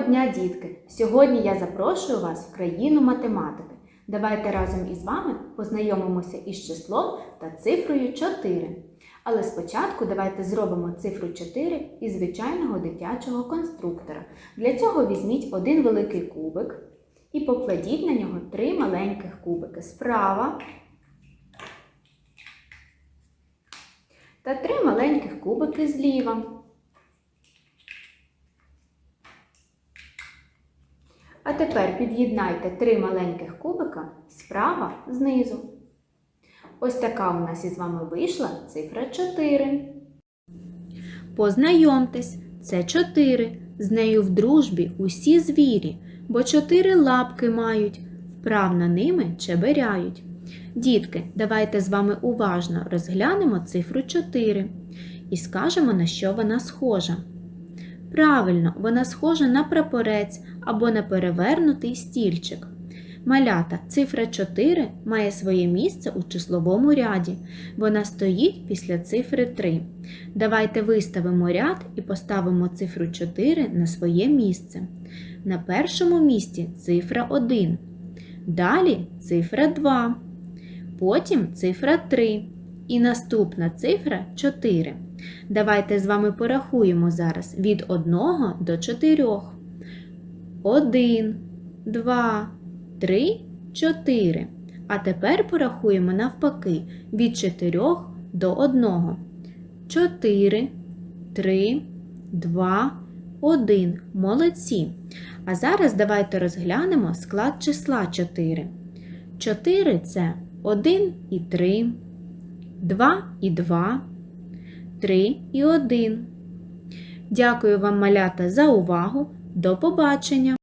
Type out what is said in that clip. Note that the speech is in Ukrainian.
дня, дітки! Сьогодні я запрошую вас в країну математики. Давайте разом із вами познайомимося із числом та цифрою 4. Але спочатку давайте зробимо цифру 4 із звичайного дитячого конструктора. Для цього візьміть один великий кубик і покладіть на нього три маленьких кубики справа та три маленьких кубики зліва. А тепер під'єднайте три маленьких кубика справа знизу. Ось така у нас із вами вийшла цифра 4. Познайомтесь, це 4. З нею в дружбі усі звірі, бо чотири лапки мають, вправно ними чеберяють. Дітки, давайте з вами уважно розглянемо цифру 4 і скажемо, на що вона схожа. Правильно, вона схожа на прапорець або на перевернутий стільчик. Малята, цифра 4 має своє місце у числовому ряді. Вона стоїть після цифри 3. Давайте виставимо ряд і поставимо цифру 4 на своє місце. На першому місці цифра 1. Далі цифра 2. Потім цифра 3. І наступна цифра 4. Давайте з вами порахуємо зараз від 1 до 4. 1, 2, 3, 4. А тепер порахуємо навпаки від 4 до 1. 4, 3, 2, 1. Молодці. А зараз давайте розглянемо склад числа 4. 4 це 1 і 3, 2 і 2, 3 і 1. Дякую вам, малята, за увагу. До побачення!